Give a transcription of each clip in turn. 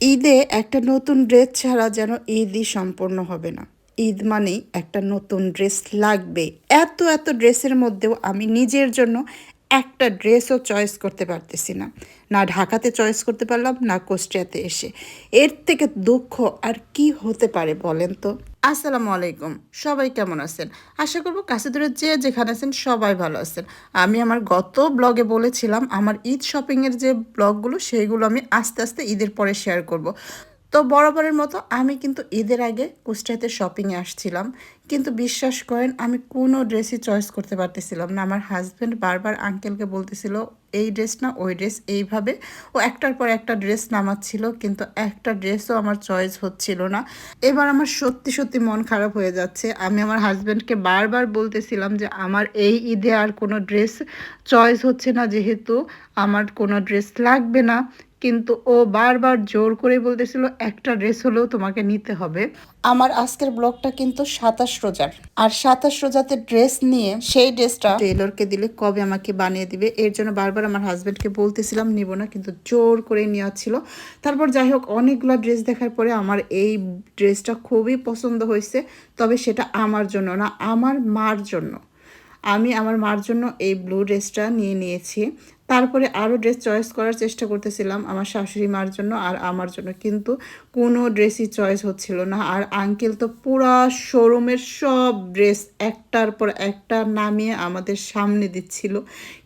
ঈদে একটা নতুন ড্রেস ছাড়া যেন ঈদই সম্পূর্ণ হবে না। ঈদ মানেই একটা নতুন ড্রেস লাগবে। এত এত ড্রেসের মধ্যেও আমি নিজের জন্য একটা ড্রেসও চয়েস করতে পারতেছি না। না ঢাকাতে চয়েস করতে পারলাম, না কোস্টিয়াতে এসে। এর থেকে দুঃখ আর কি হতে পারে বলেন তো? আসসালামু আলাইকুম। সবাই কেমন আছেন? আশা করব কাছে দূরে যে যেখানে আছেন সবাই ভালো আছেন। আমি আমার গত ব্লগে বলেছিলাম, আমার ঈদ শপিংয়ের যে ব্লগগুলো, সেইগুলো আমি আস্তে আস্তে ঈদের পরে শেয়ার করব। তো বরাবরের মতো আমি কিন্তু ঈদের আগে কুষ্টিয়াতে শপিংয়ে আসছিলাম। কিন্তু বিশ্বাস করেন, আমি কোনো ড্রেসই চয়েস করতে পারতেছিলাম না। আমার হাজব্যান্ড বারবার আঙ্কেলকে বলতেছিল, এই ড্রেস না, ওই ড্রেস এইভাবে ও একটার পর একটা ড্রেস নামাচ্ছিল, কিন্তু একটা ড্রেসও আমার চয়েস হচ্ছিল না। এবার আমার সত্যি সত্যি মন খারাপ হয়ে যাচ্ছে। আমি আমার হাজব্যান্ডকে বারবার বলতেছিলাম যে, আমার এই ঈদে আর কোনো ড্রেস চয়েস হচ্ছে না, যেহেতু আমার কোনো ড্রেস লাগবে না। কিন্তু ও বারবার জোর করে বলতেছিল একটা ড্রেস হলেও তোমাকে নিতে হবে। আমার আজকের ব্লগটা কিন্তু সাতাশ রোজার। আর সাতাশ রোজাতে ড্রেস নিয়ে সেই ড্রেসটা টেলরকে দিলে কবে আমাকে বানিয়ে দিবে? এর জন্য বারবার আমার হাজব্যান্ডকে বলতেছিলাম নিব না। কিন্তু জোর করে নেওয়া ছিল। তারপর যাই হোক অনেকগুলো ড্রেস দেখার পরে আমার এই ড্রেসটা খুবই পছন্দ হয়েছে। তবে সেটা আমার জন্য না আমার মার জন্য। আমি আমার মার জন্য এই ব্লু ড্রেসটা নিয়ে নিয়েছি। তারপরে আরও ড্রেস চয়েস করার চেষ্টা করতেছিলাম আমার শাশুড়ি মার জন্য আর আমার জন্য, কিন্তু কোনো ড্রেসই চয়েস হচ্ছিল না। আর আঙ্কেল তো পুরা শোরুমের সব ড্রেস একটার পর একটা নামিয়ে আমাদের সামনে দিচ্ছিল।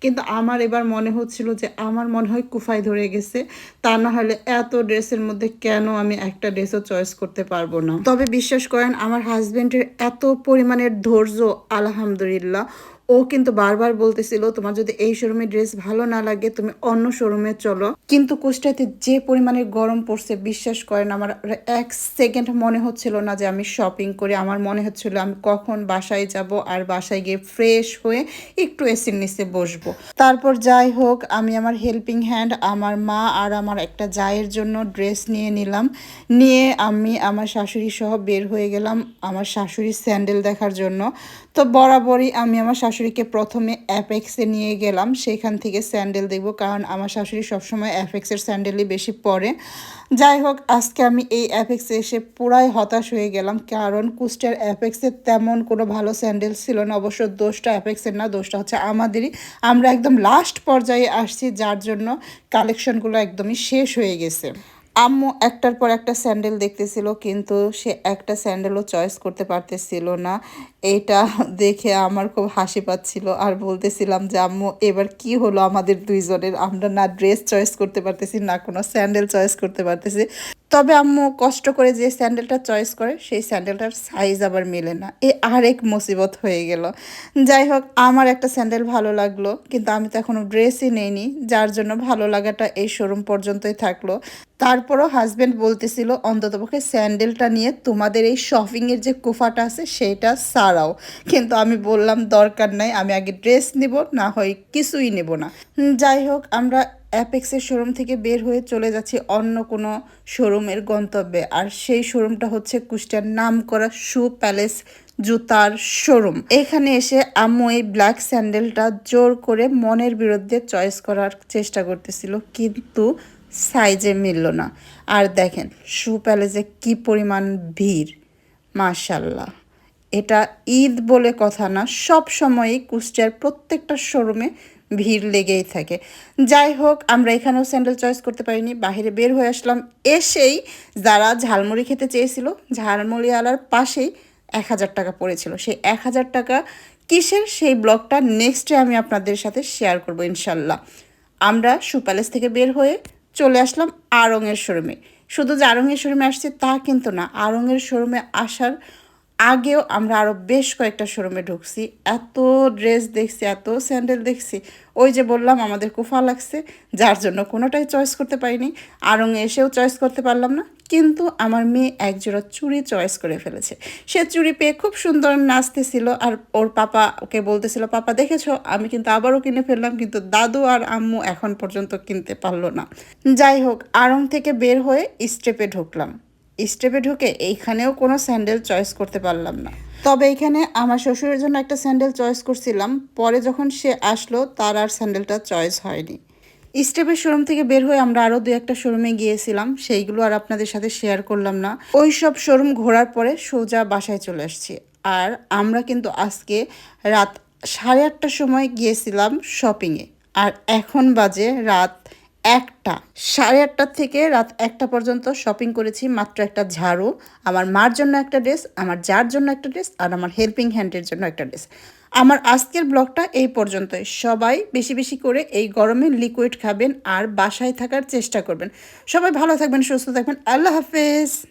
কিন্তু আমার এবার মনে হচ্ছিল যে আমার মনে হয় কুফাই ধরে গেছে, তা না হলে এত ড্রেসের মধ্যে কেন আমি একটা ড্রেসও চয়েস করতে পারব না? তবে বিশ্বাস করেন, আমার হাজব্যান্ডের এত পরিমাণের ধৈর্য, আলহামদুলিল্লাহ ও কিন্তু বারবার বলতেছিল, তোমার যদি এই শোরুমে ড্রেস ভালো না লাগে, তুমি অন্য শোরুমে চলো। কিন্তু কুষ্টাতে যে পরিমাণে গরম পড়ছে, বিশ্বাস করেন, আমার এক সেকেন্ড মনে হচ্ছিল না যে আমি শপিং করি। আমার মনে হচ্ছিল আমি কখন বাসায় যাব আর বাসায় গিয়ে ফ্রেশ হয়ে একটু এসির নিচে বসবো। তারপর যাই হোক, আমি আমার হেল্পিং হ্যান্ড আমার মা আর আমার একটা জায়ের জন্য ড্রেস নিয়ে নিলাম। নিয়ে আমি আমার শাশুড়ি সহ বের হয়ে গেলাম আমার শাশুড়ির স্যান্ডেল দেখার জন্য। তো বরাবরই আমি আমার শাশুড়িকে প্রথমে অ্যাপেক্সে নিয়ে গেলাম, সেখান থেকে স্যান্ডেল দেখব, কারণ আমার শাশুড়ি সবসময় অ্যাপেক্সের স্যান্ডেলই বেশি পরে। যাই হোক, আজকে আমি এই অ্যাপেক্সে এসে পুরাই হতাশ হয়ে গেলাম, কারণ কুস্টার অ্যাপেক্সের তেমন কোনো ভালো স্যান্ডেল ছিল না, অবশ্য দোষটা অ্যাপেক্সের না, দোষটা হচ্ছে আমাদেরই। আমরা একদম লাস্ট পর্যায়ে আসছি, যার জন্য কালেকশনগুলো একদমই শেষ হয়ে গেছে। আম্মু একটার পর একটা স্যান্ডেল দেখতেছিল, কিন্তু সে একটা স্যান্ডেলও চয়েস করতে পারতেছিল না। এইটা দেখে আমার খুব হাসি পাচ্ছিল আর বলতেছিলাম যে, আম্মু, এবার কি হলো আমাদের দুইজনের? আমরা না ড্রেস চয়েস করতে পারতেছি, না কোনো স্যান্ডেল চয়েস করতে পারতেছি। তবে আম্মু কষ্ট করে যে স্যান্ডেলটা চয়েস করে, সেই স্যান্ডেলটার সাইজ আবার মেলে না। এ আরেক মুসিবত হয়ে গেল। যাই হোক, আমার একটা স্যান্ডেল ভালো লাগল, কিন্তু আমি তো এখনও ড্রেসই নেইনি, যার জন্য ভালো লাগাটা এই শোরুম পর্যন্তই থাকল। তারপরও হাজব্যান্ড বলতেছিল, অন্ততপক্ষে স্যান্ডেলটা নিয়ে তোমাদের এই শপিংয়ের যে কুফাটা আছে সেইটা সারাও কিন্তু আমি বললাম, দরকার নাই, আমি আগে ড্রেস নিব, না হয় কিছুই নেব না। যাই হোক, আমরা অ্যাপেক্সের শোরুম থেকে বের হয়ে চলে যাচ্ছি অন্য কোনো শোরুমের গন্তব্যে। আর সেই শোরুমটা হচ্ছে কুষ্টার নাম করা শু প্যালেস জুতার শোরুম এখানে এসে আম্মু এই ব্ল্যাক স্যান্ডেলটা জোর করে মনের বিরুদ্ধে চয়েস করার চেষ্টা করতেছিল, কিন্তু সাইজে মিলল না। আর দেখেন শু প্যালেসে কি পরিমাণ ভিড়, মাশাল্লাহ। এটা ঈদ বলে কথা না, সব সময়ই কুষ্টিয়ার প্রত্যেকটা শোরুমে ভিড় লেগেই থাকে। যাই হোক, আমরা এখানেও স্যান্ডেল চয়েস করতে পারিনি, বাহিরে বের হয়ে আসলাম। এসেই যারা ঝালমুড়ি খেতে চেয়েছিল, ঝালমুড়িওয়ালার পাশেই এক হাজার টাকা পড়েছিল। সেই এক হাজার টাকা কিসের? সেই ব্লগটা নেক্সটে আমি আপনাদের সাথে শেয়ার করব ইনশাল্লাহ। আমরা সুপ্যালেস থেকে বের হয়ে চলে আসলাম আড়ংয়ের শোরুমে। শুধু যে আড়ংয়ের শোরুমে আসছে তা কিন্তু না আড়ংয়ের শোরুমে আসার আগেও আমরা আরও বেশ কয়েকটা শোরুমে ঢুকছি, এত ড্রেস দেখছি, এত স্যান্ডেল দেখছি, ওই যে বললাম আমাদের কুফা লাগছে, যার জন্য কোনোটাই চয়েস করতে পারিনি আরঙে এসেও চয়েস করতে পারলাম না, কিন্তু আমার মেয়ে একজোড়া চুড়ি চয়েস করে ফেলেছে। সে চুড়ি পেয়ে খুব সুন্দর নাচতেছিল আর ওর পাপা ওকে বলতেছিল, পাপা, দেখেছ? আমি কিন্তু আবারও কিনে ফেললাম, কিন্তু দাদু আর আম্মু এখন পর্যন্ত কিনতে পারল না। যাই হোক আড়ং থেকে বের হয়ে স্টেপে ঢুকলাম। স্টেপে ঢুকে এইখানেও কোনো স্যান্ডেল চয়েস করতে পারলাম না। তবে এখানে আমার শ্বশুরের জন্য একটা স্যান্ডেল চয়েস করছিলাম, পরে যখন সে আসলো তার আর স্যান্ডেলটা চয়েস হয়নি। স্টেপের শোরুম থেকে বের হয়ে আমরা আরও দু একটা শোরুমে গিয়েছিলাম, সেইগুলো আর আপনাদের সাথে শেয়ার করলাম না। ওই সব শোরুম ঘোরার পরে সোজা বাসায় চলে আসছি। আর আমরা কিন্তু আজকে রাত সাড়ে আটটার সময় গিয়েছিলাম শপিংয়ে আর এখন বাজে রাত একটা। সাড়ে আটটার থেকে রাত একটা পর্যন্ত শপিং করেছি, মাত্র একটা ঝাড়ু। আমার মার জন্য একটা ড্রেস আমার যার জন্য একটা ড্রেস আর আমার হেল্পিং হ্যান্ডের জন্য একটা ড্রেস আমার আজকের ব্লগটা এই পর্যন্তই। সবাই বেশি বেশি করে এই গরমে লিকুইড খাবেন আর বাসায় থাকার চেষ্টা করবেন। সবাই ভালো থাকবেন, সুস্থ থাকবেন। আল্লাহ হাফেজ।